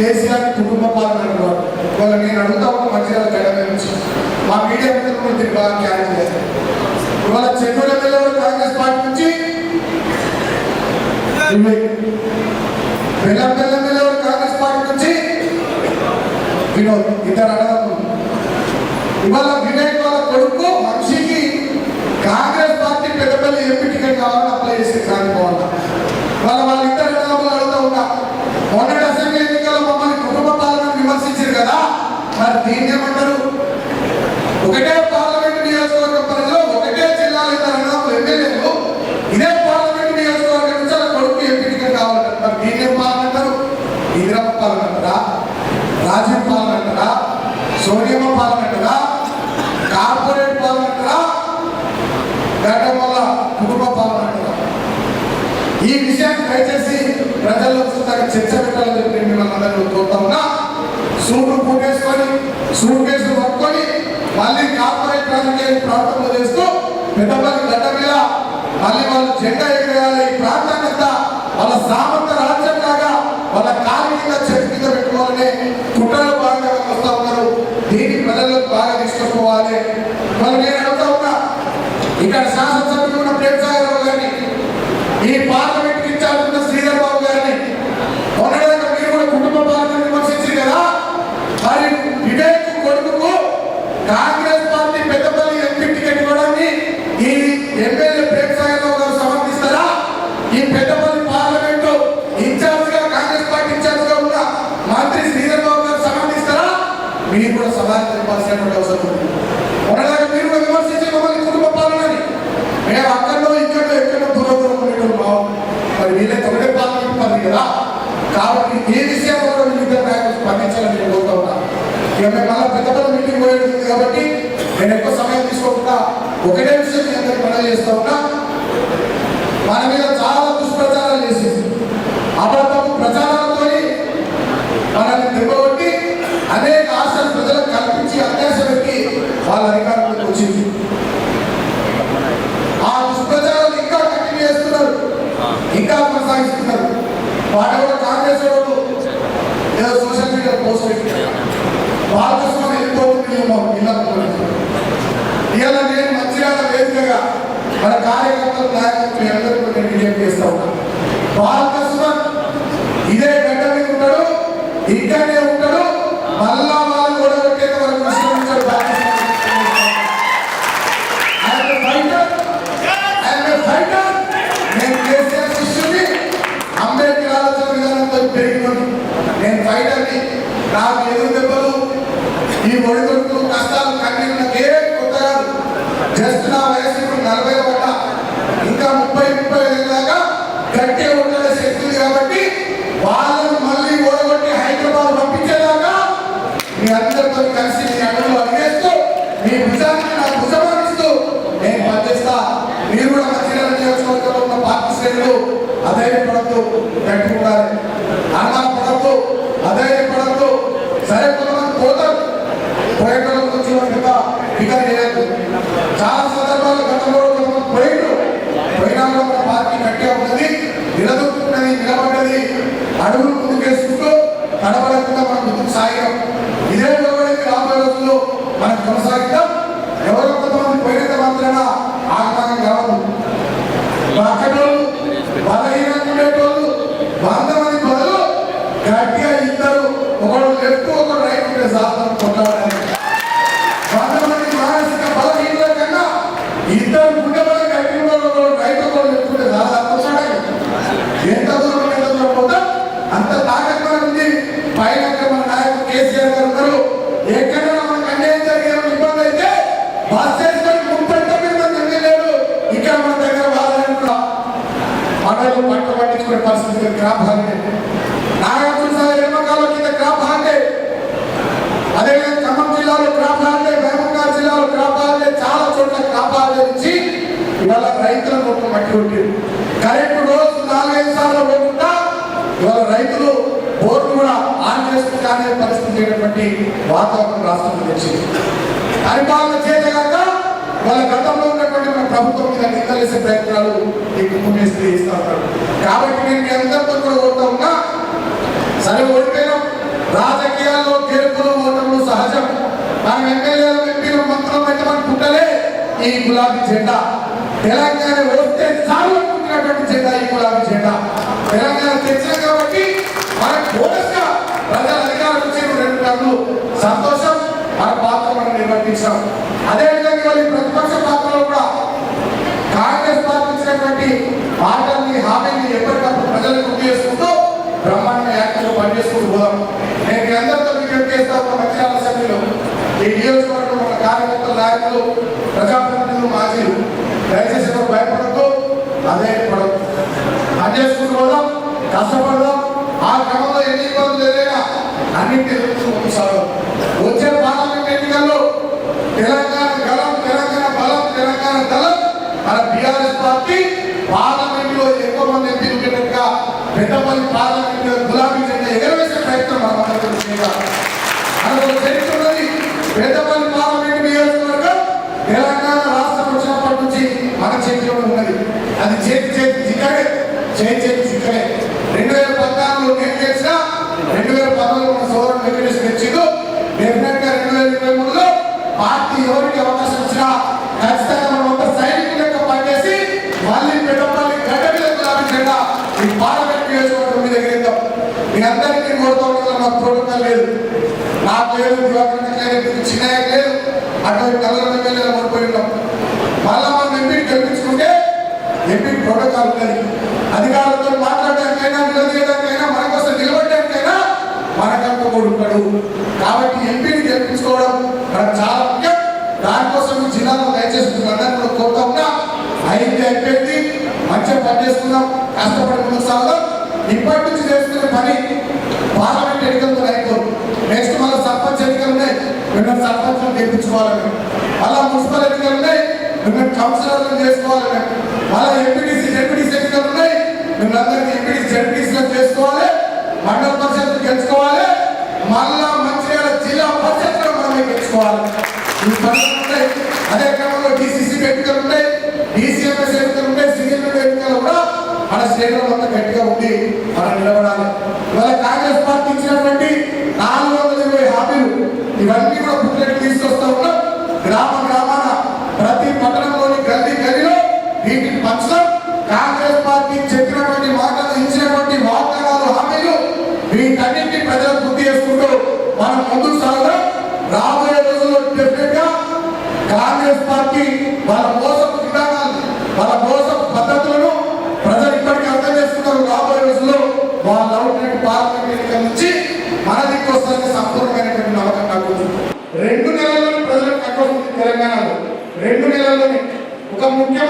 కేసీఆర్ కుటుంబ పాలన అనేవారు ఇవాళ నేను అడుగుతా ఉన్న మంచిర్యాల గడప నుంచి మా మీడియా మిత్రులు దీన్ని బాగా క్యారీ చేయాలి ఇవాళ చెన్నూరు ఎమ్మెల్యే కాంగ్రెస్ పార్టీ నుంచి వివేక్. బెల్లం కాంగ్రెస్ పార్టీ నుంచి వినోద్ ఇద్దరు అడగదు ఇవాళ వివేక్ వాళ్ళ కొడుకు వంశీకి Congress party Peddapalli MP ticket కావాలని అప్లై చేసి కానిపోవాలి వాళ్ళ వాళ్ళ ఇద్దరు అడగలు అడుగుతూ ఉన్నా మొన్నటి అసెంబ్లీ ఎన్నికల్లో మమ్మల్ని కుటుంబ పాలన విమర్శించారు కదా మరి దీన్ని ఏమంటారు ఒకటే పార్లమెంట్ నియోజకవర్గ పరిధిలో ఒకటే జిల్లాలో ఇద్దరు అన్నదమ్ములు ఎమ్మెల్యేలు. ఇదే పార్లమెంట్ నియోజకవర్గం నుంచి అలా కొడుకు ఎంపీ కావాలంటారు. మరి దీన్ని ఏం పాలన అంటారు ఇందిరమ్మ పాలన రాజీవ్ పాలనంటారా సోనియమ్మ పాలనంటారా కార్పొరేట్ పాలన అంటారా గడ్డం వల్ల కుటుంబ పాలనంటారా ఈ విషయాన్ని దయచేసి ప్రజల్లో చూస్తాక చర్చ పెట్టాలని చెప్పి మిమ్మల్ని అందరూ కోరుతా ఉన్నా. సూటు పూటేసుకొని సూట్ కేసులు పట్టుకొని మళ్ళీ కార్పొరేట్ రాజకీయాన్ని ప్రాంతంలో చేస్తూ పెద్దపల్లి గడ్డ మీద మళ్ళీ వాళ్ళు జెండా ఎగరేయాలి. ఈ ప్రాంతాన్నంతా వాళ్ళ సామంత రాజ్యం లాగా వాళ్ళ కాలు కింద చెట్టు కింద పెట్టుకోవాలని కుట్రలు బాగా వస్తూ ఉన్నారు. దీన్ని ప్రజలకు బాగా తీసుకుపోవాలి. మరి నేను అడుగుతా ఉన్నా ఇక్కడ శాసనసభ్యులు ఉన్న ప్రేమసాగరరావు గారిని ఈ పార్లమెంట్ ఇన్ఛార్జ్ ఉన్న శ్రీధర్ బాబు గారిని మొన్నటిదాకా మీరు కూడా కుటుంబ పాలన విమర్శించారు కదా మరి వివేక్ కొడుకుకు Congress party Peddapalli MP ticket ఇవ్వడాన్ని ఈ ఎమ్మెల్యే ప్రేమసాగరరావు గారు సమర్థిస్తారా ఈ పెద్దపల్లి పార్లమెంటు ఇన్ఛార్జ్గా కాంగ్రెస్ పార్టీ ఇన్ఛార్జ్గా ఉన్న మంత్రి శ్రీధర్ బాబు గారు సమర్థిస్తారా మీరు కూడా సమాధానం చెప్పాల్సినటువంటి అవసరం ఉంది మొన్నటిదాకా మీరు కూడా విమర్శించి మమ్మల్ని కుటుంబ పాలనని మేము అక్కడో ఇక్కడో ఎక్కడో దూరం ఉండేటోళ్ళు మరి వీళ్ళకి ఒకటే పాలన పది కదా కాబట్టి ఏ విషయంలో కూడా వీళ్ళిద్దరు నాయకులు స్పందించాలని నేను కోరుతా ఉన్నా ఇక మేము మళ్ళీ పెద్ద పెద్ద మీటింగ్ పోయేది ఉంది కాబట్టి నేను ఎక్కువ సమయం తీసుకోకుండా ఒకటే విషయం మీ అందరికి మనం చేస్తా ఉన్నా మన మీద చాలా దుష్ప్రచారాలు చేసింది. అబద్ధపు ప్రచారాలతో మనల్ని దెబ్బకొట్టి అనేక ఆశలు ప్రజలకు కల్పించి అత్యాశ పెట్టి వాళ్ళ అధికారంలోకి వచ్చింది. ఆ దుష్ప్రచారాలు ఇంకా కంటిన్యూ చేస్తున్నారు ఇంకా కొనసాగిస్తున్నారు. వాటి కూడా కాంగ్రెస్ వాళ్ళు ఏదో సోషల్ మీడియా పోస్ట్ పెట్టి వాళ్ళ కోసం వెళ్ళిపోతుంది ఇవాళ నేను మంచిర్యాల వేదికగా మన కార్యకర్తలు నాయకులు అందరికీ నేను విజ్ఞప్తి చేస్తా ఉన్నాను బాలకృష్ణన్ ఇదే గడ్డ మీద ఉంటాడు ఇక్కడనే ఉంటాడు మళ్ళా వాళ్ళు కూడా పెట్టేది వరకు విశ్రమించాడు అంబేద్కర్ ఆలోచన విధానంతో పెరిగినది నేను ఫైటర్ని నాకు ఎదురు దెబ్బలు ఈ ఒడిదొడుకులు కష్టాలు కన్నీళ్ళు నాకు ఏ కొత్త జస్ట్ నా వయసు నలభై పడ్డ ఇంకా ముప్పై ముప్పై ఐదు దాకా గట్టిగా ఉండే కాబట్టి వాళ్ళని మళ్ళీ ఓడగొట్టి హైదరాబాద్ పంపించేదాకా మీ అందరితో కలిసి మీ అడుగులు అడిగేస్తూ మీ భుజాన్ని నా నేను పనిచేస్తా. మీరు కూడా మంచిర్యాల నియోజకవర్గంలో ఉన్న పార్టీ శ్రేణులు అధైర్యపడద్దు గట్టి ఉండాలి అనుమానపడద్దు అధైర్యపడద్దు. సరే కొంతమంది పోతారు. పోయేటోళ్ళ గురించి పెద్ద ఫికర్ చేయద్దు చాలా సందర్భాల్లో గతంలో కొంతమంది పోయిండ్రు పోయినా కూడా మన పార్టీ గట్టిగా ఉన్నది నిలదొక్కున్నది నిలబడ్డది అడుగులు ముందుకేసుకుంటూ తడబడకుండా మనం ముందుకు సాగాం ఇదే నిలబడేది రాబోయే రోజుల్లో మనం కొనసాగిద్దాం ఎవరో కొంతమంది పోయినంత మాత్రాన ఆగమాగం కావద్దు బతకటోళ్ళు బలహీనంగా ఉండేటోళ్ళు వంద మంది బదులు గట్టిగా ఇద్దరు ఒకడు లెఫ్ట్ ఒకడు రైట్ ఉంటే సాధన కొట్టాలని వంద మంది మానసిక బలహీనత కన్నా ఇద్దరు గుండె బలం గట్టి ఉన్న ఒకడు రైట్ ఒకడు లెఫ్ట్ ఉంటే సాధన కొట్టాలి ఎంత దూరం ఎంత దూరం పోతాం అంత తాకత్ మనకు ఉంది పైన మన నాయకుడు కేసీఆర్ గారు ఉన్నారు ఎక్కడైనా మనకు అన్యాయం జరిగే ఇబ్బంది అయితే బస్ చేసుకొని ముప్పై తొమ్మిది మంది ఎమ్మెల్యేలు ఇక్కడ మన దగ్గర వాళ్ళని కూడా మనలో పంట పండించుకునే పరిస్థితి క్రాప్ హాలిడే నాగార్జున సాగర్ ఎమ్మకాల కింద క్రాప్ హాలిడే అదేవిధంగా ఖమ్మం జిల్లాలో క్రాప్ హాలిడే మహబూబ్నగర్ జిల్లాలో క్రాప్ హాలిడే చాలా చోట్ల క్రాప్ హాలిడే నుంచి ఇవాళ రైతుల మొత్తం మట్టి కొట్టారు కరెంటు రోజు నాలుగైదు సార్లు పోకుండా ఇవాళ రైతులు బోర్డు కూడా ఆన్ చేసుకుని కానీ పరిస్థితి లేనటువంటి వాతావరణం రాష్ట్రంలో వచ్చింది. పరిపాలన చేయగాక వాళ్ళ గతంలో ఉన్నటువంటి ప్రభుత్వం మీద నిందలేసే ప్రయత్నాలు ఈ పుణ్యశ్రీ ఇస్తా ఉంటారు. కాబట్టి నేను మీ అందరితో కూడా కోరుతా ఉన్నా. సరే ఓడిపోయినాం. రాజకీయాల్లో గెలుపులు ఓటములు సహజం. మనం ఎమ్మెల్యేలు ఎంపీలు మంత్రులు పెట్టమని పుట్టలే ఈ గులాబీ జెండా. తెలంగాణ వస్తే చాలు అనుకుంటున్నటువంటి జెండా ఈ గులాబీ జెండా తెలంగాణ తెచ్చిన కాబట్టి మన బోనస్గా ప్రజల అధికారం వచ్చే రెండు టర్లు సంతోషం మన పాత్ర మనం నిర్వర్తించాం అదేవిధంగా వాళ్ళు ఈ ప్రతిపక్ష పాత్రలో కూడా కాంగ్రెస్ పార్టీ ఇచ్చినటువంటి మాటల్ని హామీని ఎప్పటికప్పుడు ప్రజలకు గుర్తు చేసుకుంటూ బ్రహ్మాండ యాక్టివ్గా పనిచేసుకుంటూ పోదాం నేను మీ అందరితో విజ్ఞప్తి చేస్తా ఉన్న మంచిర్యాల అసెంబ్లీలో ఈ నియోజకవర్గంలో మన కార్యకర్తల నాయకులు ప్రజాప్రతినిధులు మాజీలు దయచేసి ఎవరు భయపడద్దు. అదే పడదు పని చేసుకుంటూ పోదాం కష్టపడదాం. ఆ క్రమంలో ఎన్ని ఇబ్బందులు ఎదురైనా అన్నింటి ఎదుర్కొంటూ సాగం వచ్చే పార్లమెంట్ ఎన్నికల్లో తెలంగాణ గలం తెలంగాణ బలం తెలంగాణ దళం మన బీఆర్ఎస్ పార్టీ పార్లమెంట్లో ఎక్కువ మంది ఎంపీలు ఉండేట్టుగా పెద్దపల్లి పార్లమెంట్ చేతి చేతి రెండు వేల పద్నాలుగులో నేను చేసిన రెండు వేల పద్నాలుగులో సోదరుడు వెంకటేశ్వర డెఫినెట్గా రెండు వేల ఇరవై మూడులో పార్టీ ఎవరికి అవకాశం ఇచ్చినా ఖచ్చితంగా మనం ఒక సైనికుల యొక్క పనిచేసి మళ్ళీ పెద్దపల్లి గడ్డ మీద గులాబీ ఈ పార్లమెంట్ నియోజకవర్గం మీద ఎగిరిద్దాం. మీ అందరికీ కోరుతూ ప్రోటోకాల్ లేదు. నాకు లేదు దివాకర్ లేదు చిన్నయ్య లేదు అటువంటి కలర్ ఎమ్మెల్యేలు ఓడిపోయి ఉన్నాం మళ్ళా మనం ఎంపీ గెలిపించుకుంటే ఎంపీ ప్రోటోకాల్ ఉన్నది అధికారులతో మాట్లాడడానికైనా నిలదీయడానికైనా మన కోసం నిలబడడానికైనా మనకంటూ కూడా ఉంటాడు కాబట్టి ఎంపీని గెలిపించుకోవడం మనకు చాలా ముఖ్యం దానికోసం ఈ జిల్లాలో దయచేసి అందరినీ కూడా కోరుతా ఉన్నా అయింది అయిపోయింది. మంచిగా పనిచేస్తున్నాం. కష్టపడి ముందుకు సాగుదాం. ఇప్పటి నుంచి చేసుకునే పని పార్లమెంట్ ఎన్నికలతో అయిపోదు. నెక్స్ట్ మళ్ళీ సర్పంచ్ ఎన్నికలు ఉన్నాయి. మిమ్మల్ని సర్పంచ్ గెలిపించుకోవాలి మేము మళ్ళీ మున్సిపల్ ఎన్నికలు ఉన్నాయి. మేము కౌన్సిలర్లు చేసుకోవాలి అలా మళ్ళీ ఎంపీటీసీ జెడ్పీటీసీ ఎన్నికలు ఉన్నాయి. మిమ్మల్ని అందరినీ ఎంపీటీసీ జెడ్పీటీసీలో చేసుకోవాలి. మండల పరిషత్ గెలుచుకోవాలి. మళ్ళా మంచిర్యాల జిల్లా పరిషత్ మనం గెలుచుకోవాలి. ఈ పనులు ఉంటాయి. అదే క్రమంలో డిసిసి ఎన్నికలు ఉన్నాయి డిసిఎంఎస్ ఎన్నికలు ఉన్నాయి సింగిల్ ఎన్నికలు కూడా మన స్టేట్లో మొత్తం గట్టిగా ఉంది మనం నిలబడాలి. ఇవాళ కాంగ్రెస్ పార్టీ ఇచ్చినటువంటి నాలుగు వందల ఇరవై హామీలు ఇవన్నీ కాంగ్రెస్ పార్టీ వాళ్ళ మోసపు విధానాలు వాళ్ళ మోసపు పద్ధతులను ప్రజలు ఇప్పటికీ అర్థం చేసుకున్నారు రాబోయే రోజుల్లో వాళ్ళ అవుతున్న పార్లమెంట్ ఎన్నికల నుంచి మన దిక్కు వస్తారని సంపూర్ణమైనటువంటి నమ్మకం నాకు రెండు నెలల్లోనే ప్రజలకు అక్కడ తెలంగాణలో. రెండు నెలల్లోనే. ఒక ముఖ్యమంత్రి